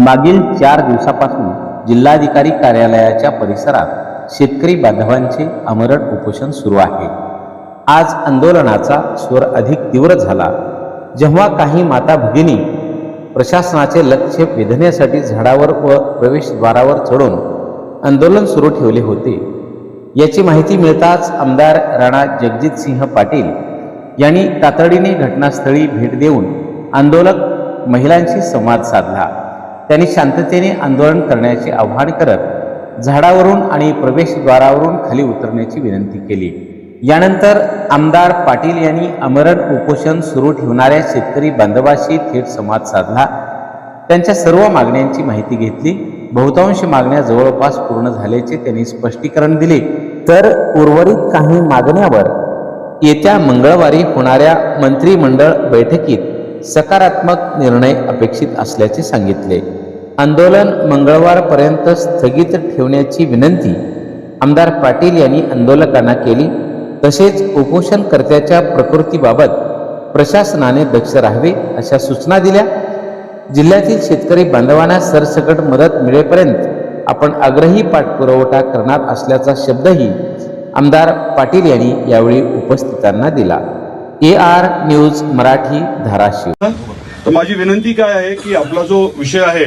मागील चार दिवसापासून जिल्हाधिकारी कार्यालयाच्या परिसरात शेतकरी बांधवांचे आमरण उपोषण सुरू आहे. आज आंदोलनाचा स्वर अधिक तीव्र झाला. जेव्हा काही माता भगिनी प्रशासनाचे लक्ष वेधण्यासाठी झाडावर व प्रवेशद्वारावर चढून आंदोलन सुरू ठेवले होते याची माहिती मिळताच आमदार राणा जगजितसिंह पाटील यांनी तातडीने घटनास्थळी भेट देऊन आंदोलक महिलांशी संवाद साधला. त्यांनी शांततेने आंदोलन करण्याचे आवाहन करत झाडावरून आणि प्रवेशद्वारावरून खाली उतरण्याची विनंती केली. यानंतर आमदार पाटील यांनी अमरण उपोषण सुरू ठेवणाऱ्या शेतकरी बांधवाशी थेट संवाद साधला. त्यांच्या सर्व मागण्यांची माहिती घेतली. बहुतांश मागण्या जवळपास पूर्ण झाल्याचे त्यांनी स्पष्टीकरण दिले. तर उर्वरित काही मागण्यावर येत्या मंगळवारी होणाऱ्या मंत्रिमंडळ बैठकीत सकारात्मक निर्णय अपेक्षित असल्याचे सांगितले. आंदोलन मंगळवारपर्यंत स्थगित ठेवण्याची विनंती आमदार पाटील यांनी आंदोलकांना केली. तसेच उपोषणकर्त्याच्या प्रकृतीबाबत प्रशासनाने दक्ष राहावे अशा सूचना दिल्या. जिल्ह्यातील शेतकरी बांधवांना सरसकट मदत मिळेपर्यंत आपण आग्रही पाठपुरवठा करणार असल्याचा शब्दही आमदार पाटील यांनी यावेळी उपस्थितांना दिला. A R news Marathi Dharashiv. तर माझी विनंती काय आहे की आपला जो विषय आहे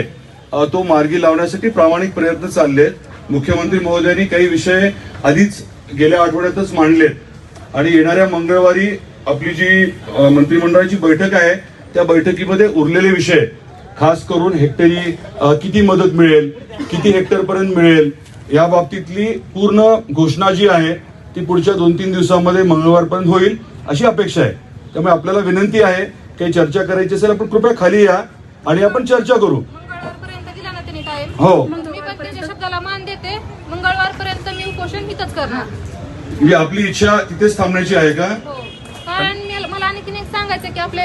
तो मार्गी लावण्यासाठी प्रामाणिक प्रयत्न चालले मुख्यमंत्री महोदयांनी काही विषय आधीच गेल्या आठवड्यातच मांडलेत. आणि येणाऱ्या मंगळवारी आपली जी मंत्रिमंडळाची बैठक आहे त्या बैठकीमध्ये उरलेले विषय खास करून हेक्टरी किती मदत मिळेल किती हेक्टर पर्यंत मिळेल या बाबतीतली पूर्ण घोषणा जी आहे ती पुढच्या दोन तीन दिवसामध्ये मंगळवारपर्यंत होईल. अशी अपेक्षा आहे. त्यामुळे आपल्याला विनंती आहे काही चर्चा करायची असेल आपण कृपया खाली या आणि आपण चर्चा करू. हो. मी मंगळवारपर्यंत उपोषण इथंच करणार. म्हणजे आपली इच्छा तिथेच थांबण्याची आहे का? हो. कारण मला आणखीन एक सांगायचं की आपले